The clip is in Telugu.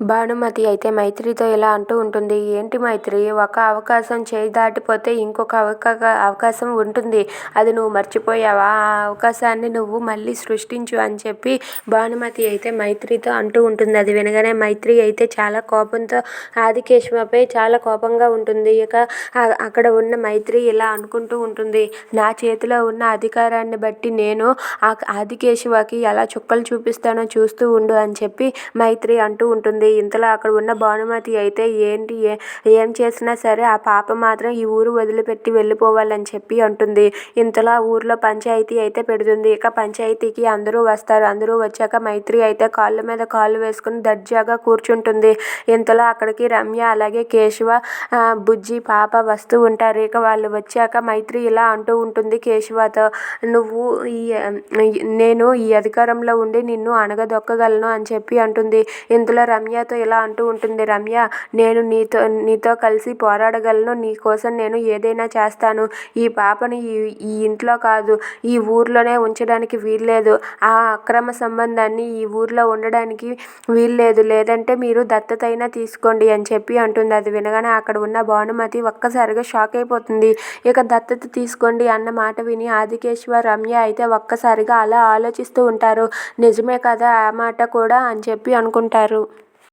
భానుమతి అయితే మైత్రితో ఇలా అంటూ ఉంటుంది. ఏంటి మైత్రి? ఒక అవకాశం చేయి దాటిపోతే ఇంకొక అవకా అవకాశం ఉంటుంది. అది నువ్వు మర్చిపోయావా? ఆ అవకాశాన్ని నువ్వు మళ్ళీ సృష్టించు అని చెప్పి భానుమతి అయితే మైత్రితో అంటూ ఉంటుంది. అది వినగానే మైత్రి అయితే చాలా కోపంతో ఆదికేశ్వపై చాలా కోపంగా ఉంటుంది. ఇక అక్కడ ఉన్న మైత్రి ఇలా అనుకుంటూ ఉంటుంది. నా చేతిలో ఉన్న అధికారాన్ని బట్టి నేను ఆ ఆదికేశవకి ఎలా చుక్కలు చూపిస్తానో చూస్తూ ఉండు అని చెప్పి మైత్రి అంటూ ఉంటుంది. ఇంతలో అక్కడ ఉన్న భానుమతి అయితే ఏంటి ఏ ఏం చేసినా సరే ఆ పాప మాత్రం ఈ ఊరు వదిలిపెట్టి వెళ్ళిపోవాలని చెప్పి అంటుంది. ఇంతలో ఆ ఊర్లో పంచాయతీ అయితే పెడుతుంది. ఇక పంచాయతీకి అందరూ వస్తారు. అందరూ వచ్చాక మైత్రి అయితే కాళ్ళ మీద కాళ్ళు వేసుకుని దర్జాగా కూర్చుంటుంది. ఇంతలో అక్కడికి రమ్య అలాగే కేశవ బుజ్జి పాప వస్తూ ఉంటారు. ఇక వాళ్ళు వచ్చాక మైత్రి ఇలా అంటూ ఉంటుంది. కేశవతో నువ్వు ఈ నేను ఈ అధికారంలో ఉండి నిన్ను అణగదొక్కగలను అని చెప్పి అంటుంది. ఇంతలో రమ్య రమ్యతో ఇలా అంటూ ఉంటుంది రమ్య నేను నీతో నీతో కలిసి పోరాడగలను. నీ కోసం నేను ఏదైనా చేస్తాను. ఈ పాపని ఈ ఈ ఇంట్లో కాదు ఈ ఊర్లోనే ఉంచడానికి వీల్లేదు. ఆ అక్రమ సంబంధాన్ని ఈ ఊర్లో ఉండడానికి వీల్లేదు. లేదంటే మీరు దత్తతైనా తీసుకోండి అని చెప్పి అంటుంది. అది వినగానే అక్కడ ఉన్న భానుమతి ఒక్కసారిగా షాక్ అయిపోతుంది. ఇక దత్తత తీసుకోండి అన్న మాట విని ఆదికేశ్వర్ రమ్య అయితే ఒక్కసారిగా అలా ఆలోచిస్తూ ఉంటారు. నిజమే కదా ఆ మాట కూడా అని చెప్పి అనుకుంటారు.